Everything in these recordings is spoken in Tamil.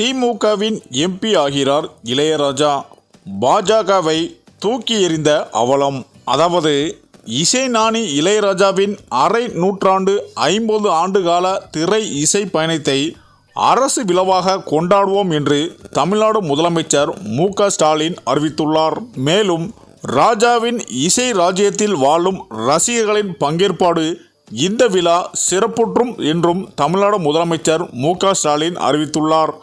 திமுகவின் எம்பி ஆகிறார் இளையராஜா. பாஜகவை தூக்கி எறிந்த அவலம். அதாவது இசை நாணி இளையராஜாவின் அரை நூற்றாண்டு ஐம்பது ஆண்டுகால திரை இசை பயணத்தை அரசு விழாவாக கொண்டாடுவோம் என்று தமிழ்நாடு முதலமைச்சர் மு ஸ்டாலின் அறிவித்துள்ளார். மேலும் ராஜாவின் இசை ராஜ்யத்தில் வாழும் ரசிகர்களின் பங்கேற்பாடு இந்த விழா சிறப்புற்றும் என்றும் தமிழ்நாடு முதலமைச்சர் மு ஸ்டாலின் அறிவித்துள்ளார்.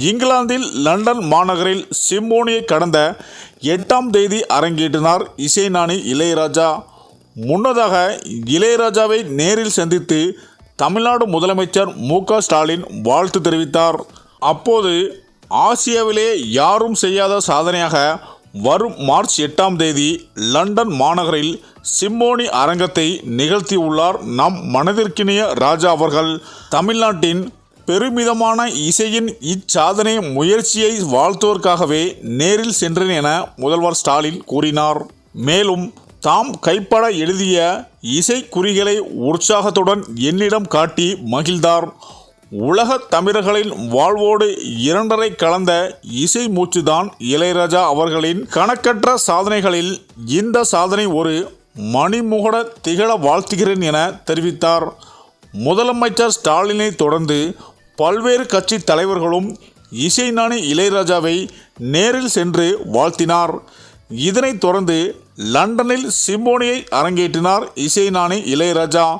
இங்கிலாந்தில் லண்டன் மாநகரில் சிம்போனியை கடந்த எட்டாம் தேதி அரங்கேற்றினார் இசைஞானி இளையராஜா. முன்னதாக இளையராஜாவை நேரில் சந்தித்து தமிழ்நாடு முதலமைச்சர் மு ஸ்டாலின் வாழ்த்து தெரிவித்தார். அப்போது ஆசியாவிலே யாரும் செய்யாத சாதனையாக வரும் மார்ச் எட்டாம் தேதி லண்டன் மாநகரில் சிம்போனி அரங்கத்தை நிகழ்த்தியுள்ளார் நம் மனதிற்கினிய ராஜா அவர்கள். தமிழ்நாட்டின் பெருமிதமான இசையின் இச்சாதனை முயற்சியை வாழ்த்துவதற்காகவே நேரில் சென்றேன் என முதல்வர் ஸ்டாலின் கூறினார். மேலும் தாம் கைப்பட எழுதிய இசை குறிகளை உற்சாகத்துடன் என்னிடம் காட்டி மகிழ்ந்தார். உலக தமிழர்களின் வாழ்வோடு இரண்டரை கலந்த இசை மூச்சுதான் இளையராஜா அவர்களின் கணக்கற்ற சாதனைகளில் இந்த சாதனை ஒரு மணிமுகட திகழ வாழ்த்துகிறேன் என தெரிவித்தார். முதலமைச்சர் ஸ்டாலினை தொடர்ந்து பல்வேறு கட்சி தலைவர்களும் இசைஞானி இளையராஜாவை நேரில் சென்று வாழ்த்தினார். இதனைத் தொடர்ந்து லண்டனில் சிம்போனியை அரங்கேற்றினார் இசைஞானி இளையராஜா.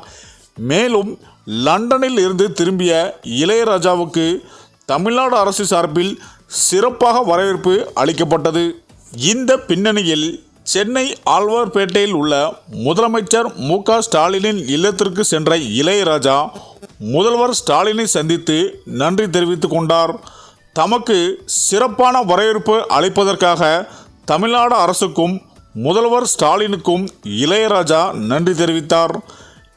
மேலும் லண்டனில் இருந்து திரும்பிய இளையராஜாவுக்கு தமிழ்நாடு அரசு சார்பில் சிறப்பாக வரவேற்பு அளிக்கப்பட்டது. இந்த பின்னணியில் சென்னை ஆழ்வார்பேட்டையில் உள்ள முதலமைச்சர் மு க ஸ்டாலினின் இல்லத்திற்கு சென்ற இளையராஜா முதல்வர் ஸ்டாலினை சந்தித்து நன்றி தெரிவித்துக் கொண்டார். தமக்கு சிறப்பான வரவேற்பு அளிப்பதற்காக தமிழ்நாடு அரசுக்கும் முதல்வர் ஸ்டாலினுக்கும் இளையராஜா நன்றி தெரிவித்தார்.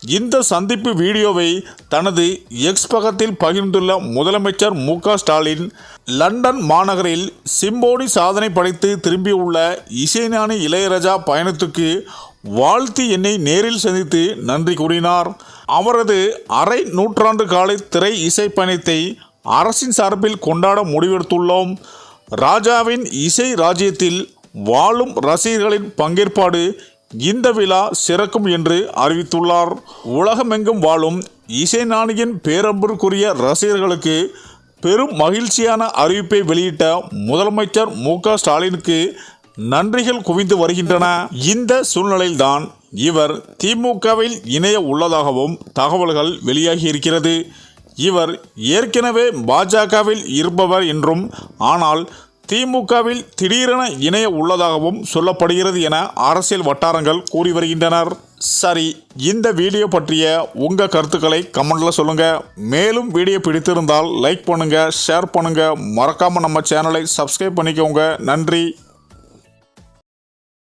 இந்த சந்திப்பு வீடியோவை தனது எக்ஸ் பக்கத்தில் பகிர்ந்துள்ள முதலமைச்சர் மு ஸ்டாலின் லண்டன் மாநகரில் சிம்போனி சாதனை படைத்து திரும்பியுள்ள இசைஞானி இளையராஜா பயணத்துக்கு வாழ்த்து என்னை நேரில் சந்தித்து நன்றி கூறினார். அவரது அரை நூற்றாண்டு கால திரை இசை பயணத்தை அரசின் சார்பில் கொண்டாட முடிவெடுத்துள்ளோம். ராஜாவின் இசை ராஜ்யத்தில் வாழும் ரசிகர்களின் பங்கேற்பாடு இந்த விழா சிறக்கும் என்று அறிவித்துள்ளார். உலகமெங்கும் வாழும் இசைஞானியின் பேரம்பருக்குரிய ரசிகர்களுக்கு பெரும் மகிழ்ச்சியான அறிவிப்பை வெளியிட்ட முதலமைச்சர் மு க ஸ்டாலினுக்கு நன்றிகள் குவிந்து வருகின்றன. இந்த சூழ்நிலையில்தான் இவர் திமுகவில் இணைய உள்ளதாகவும் தகவல்கள் வெளியாகி இருக்கிறது. இவர் ஏற்கனவே பாஜகவில் இருப்பவர் என்றும் ஆனால் திமுகவில் திடீரென இணைய உள்ளதாகவும் சொல்லப்படுகிறது என அரசியல் வட்டாரங்கள் கூறி வருகின்றனர். சரி இந்த வீடியோ பற்றிய உங்கள் கருத்துக்களை கமெண்ட்ல சொல்லுங்கள் மேலும் வீடியோ பிடித்திருந்தால் லைக் பண்ணுங்கள் ஷேர் பண்ணுங்கள் மறக்காமல் நம்ம சேனலை சப்ஸ்கிரைப் பண்ணிக்கோங்க. நன்றி.